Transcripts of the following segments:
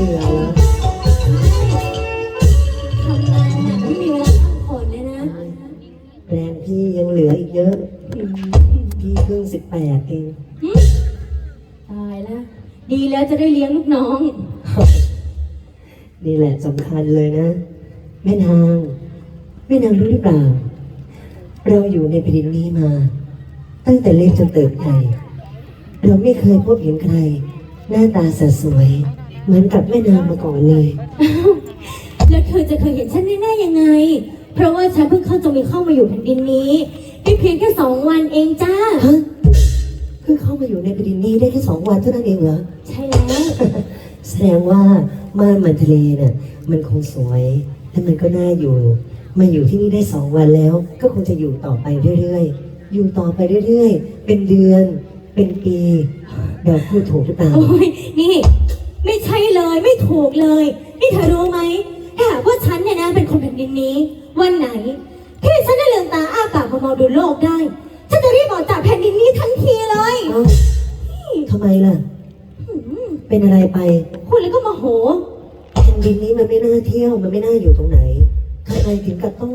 คนดูจะเบื่อแล้วทำงานหนักไม่มีเวลาพักผ่อนเลยนะ แรงพี่ยังเหลืออีกเยอะ พี่เพิ่งสิบแปดเองหึตายแล้ว ดีแล้วจะได้เลี้ยงลูกน้อง นี่แหละสำคัญเลยนะ แม่นางแม่นางรู้หรือเปล่า เราอยู่ในแผ่นดินนี้มา ตั้งแต่เล็กจนเติบใหญ่เราไม่เคยพบเห็นใคร หน้าตาสดสวย เหมือนกับแม่นางมาก่อนเลย แล้วเธอจะเคยเห็นฉันแน่ๆยังไง เพราะว่าฉันเพิ่งเข้าจะมีเข้ามาอยู่แผ่นดินนี้ได้เพียงแค่สองวันเองจ้า ฮะเพิ่งเข้ามาอยู่ในแผ่นดินนี้ได้แค่สองวันเท่านั้นเองเหรอ ใช่แล้ว แสดงว่าม่านมันทะเลน่ะมันคงสวยและมันก็น่าอยู่ มาอยู่ที่นี่ได้สองวันแล้ว ก็คงจะอยู่ต่อไปเรื่อยๆ อยู่ต่อไปเรื่อยๆ เป็นเดือน เป็นปีเราพูดถูกหรือเปล่า โอ้ยนี่ไม่ใช่ เลยไม่ถูกเลย นี่เธอรู้ไหมถ้าหากว่าฉันเนี่ยนะเป็นคนแผ่นดินนี้ วันไหน ที่ฉันได้ลืมตาอ้าปากมามองดูโลกได้ ฉันจะรีบออกจากแผ่นดินนี้ทันทีเลยเอ้าทำไมล่ะ หืมเป็นอะไรไปพูดแล้วก็โมาโห แผ่นดินนี้มันไม่น่าเที่ยวมันไม่น่าอยู่ตรงไหนทำไมถึงกับต้อง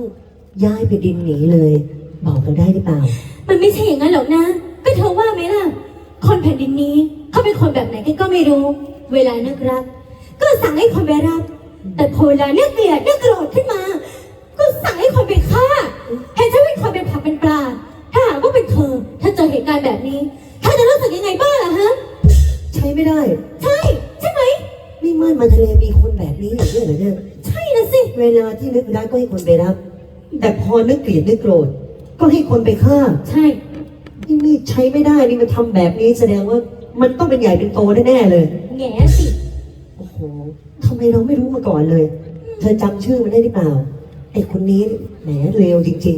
ย้ายไปดินหนีเลย บอกเราได้หรือเปล่า มันไม่ใช่อย่างนั้นหรอกนะ ก็เธอว่าไหมล่ะ คนแผ่นดินนี้เขาเป็นคนแบบไหนกันก็ไม่รู้ เวลานึกรัก ก็สั่งให้คนไปรักแต่พอเวลานึกเกลียดนึกโกรธขึ้นมา ก็สั่งให้คนไปฆ่าเห็นฉันเป็นคนเป็นผักเป็นปลา ถ้าหากว่าเป็นเธอถ้าเจอเหตุการณ์แบบนี้เธอจะรู้สึกยังไงบ้างล่ะฮะ ใช้ไม่ได้ ใช่ ใช่ไหมนี่ม่านมันทะเลมีคนแบบนี้อยู่ด้วยเหรอเนี่ย ใช่นะสิ เวลาที่นึกรักก็ให้คนไปรักแต่พอนึกเกลียดนึกโกรธ ก็ให้คนไปฆ่า ใช่ นี่นี่ใช้ไม่ได้ นี่มันทำแบบนี้แสดงว่ามันต้องเป็นใหญ่เป็นโตแน่ๆเลย แง่สิ โอ้โหทำไมเราไม่รู้มาก่อนเลย เธอจำชื่อมันได้หรือเปล่า ไอ้คนนี้แหมเลวจริง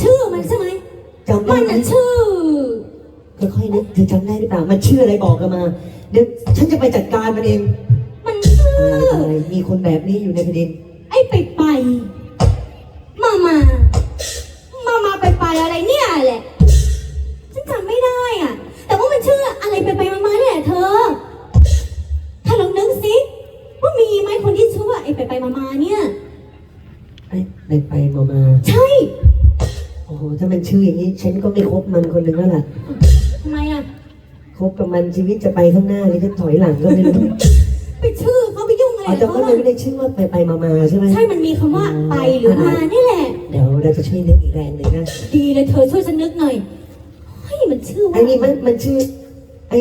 ชื่อมันใช่ไหมๆจำได้มันไหมน่ะชื่อ ค่อยๆนึกเธอจำได้หรือเปล่า มันชื่ออะไรบอกกันมา เดี๋ยวฉันจะไปจัดการมันเองมันชื่อ ตายตายมีคนแบบนี้อยู่ในแผ่นดิน ไอ้ไปไป ม่คบมันคนหนึ่งแล้วล่ะทำไมอะ คบกับมันชีวิตจะไปข้างหน้าหรือจะถอยหลังก็ไม่รู้ไปชื่อเขาไปยุ่งอะไรอ๋อกับแต่เขาก็ล่ะไม่ได้ชื่อว่าไปไปมามาใช่ไหมใช่มันมีคำว่าไปหรือมานี่แหละ เดี๋ยวเราจะช่วยนึกอีกแรงหนึ่งนะดีเลยเธอช่วยฉันนึกหน่อยเฮ้ยมันชื่อว่าไอ้นี่มันมันชื่อ ไอ้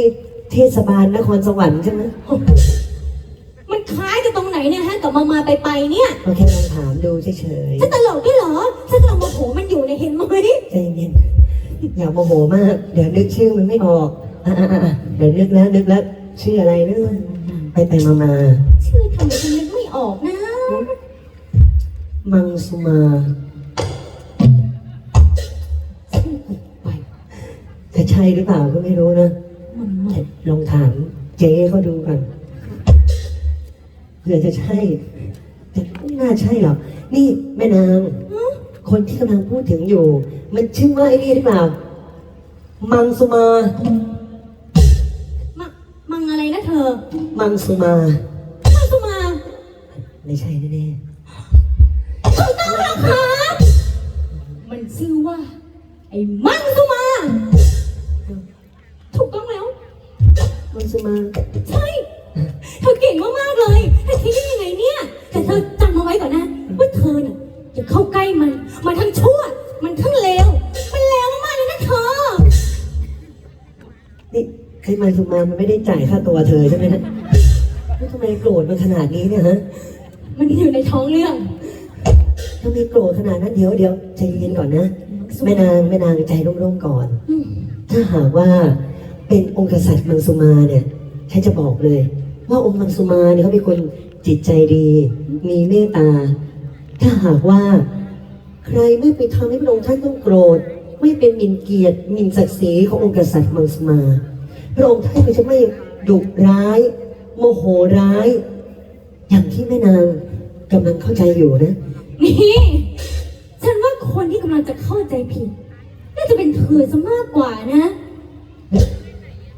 เทศบาลนครสวรรค์ใช่ไหมมันคล้ายกันตรงไหนเนี่ยฮะกับมามาไปไปเนี่ยก็แค่ลองถามดูเฉยฉันตลกด้วยเหรอฉันกำลังโมโหมันอยู่ในยเห็นไหมๆใจเย็นๆ อย่าโมโหมาก เดี๋ยวนึกชื่อมันไม่ออกอะๆๆเดี๋ยวนึกแล้วนึกแล้วชื่ออะไรเนะไปไปมามาชื่อทำไมฉันนึกไม่ออกนะ มังสุมาไปจะใช่หรือเปล่าก็ไม่รู้นะมันมาแต่ลองถามเจ๊เขาดูก่อนเผื่อจะใช่แต่ไม่น่าใช่หรอก นี่แม่นาง คนที่กำลังพูดถึงอยู่ มันชื่อว่าไอ้นี่หรือเปล่า มังสุมามะมังอะไรนะเธอ มังสุมา มังสุมาไม่ใช่แน่ถูกต้องแล้วค่ะมันชื่อว่า ไอ้มังสุมา ถูกต้องแล้วๆมังสุมา ใช่ เธอเก่งมากๆเลย ใครมังสุมามันไม่ได้จ่ายค่าตัวเธอใช่ไหมนะแล้วทำไมโกรธมันขนาดนี้เนี่ยฮะมันอยู่ในท้องเรื่อง ทำไมโกรธขนาดนั้นเดี๋ยวเดี๋ยวใจเย็นก่อนนะแม่นางแม่นางใจร่มๆก่อน อืมถ้าหากว่าเป็นองค์กษัตริย์มังสุมาเนี่ยฉันจะบอกเลย ว่าองค์มังสุมาเนี่ยเขาเป็นคนจิตใจดี มีเมตตา ถ้าหากว่า ใครไม่ไปทำให้พระองค์ท่านต้องโกรธ ไม่เป็นหมิ่นเกียรติหมิ่นศักดิ์ศรีขององค์กษัตริย์มังสุมา พระองค์ท่านก็จะไม่ดุร้าย โมโหร้าย อย่างที่แม่นางกำลังเข้าใจอยู่นะ นี่ ฉันว่าคนที่กำลังจะเข้าใจผิด น่าจะเป็นเธอซะมากกว่านะ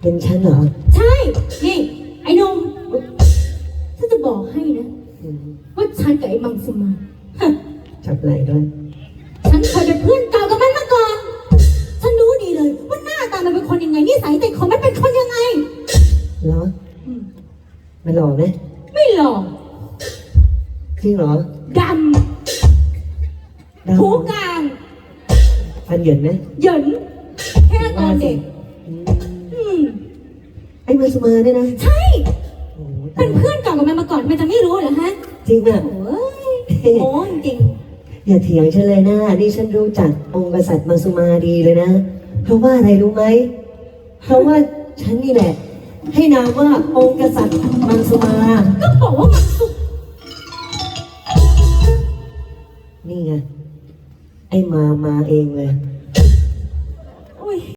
เป็นฉันเหรอ ใช่ นี่ ไอ้หนมฉันจะบอกให้นะอืมว่าฉันกับไอ้มังสมาฮะจับไหล่ด้วย เหรออืมมันหล่อไหมไม่หล่อจริงเหรอดดาวำหูกลางฟันเหยินไหมเหยินแค่ตอนเด็กอืมอืมไอ้มาสุมาเนี่ยนะใช่โอ้โหเป็นเพื่อนเก่ากับมันมาก่อนมันจะไม่รู้เหรอฮะจริงอะ โอ้ยโอ้จริงอย่าเถียงฉันเลยนะนี่ฉันรู้จักองค์กษัตริย์มังสุมาดีเลยนะ เพราะว่าอะไรรู้ไหม เพราะว่าฉันนี่แหละ ให้นามว่าองค์กษัตริย์มังสุมา ก็บอกว่ามันสุกนี่ไง ไอ้มามาเองเลย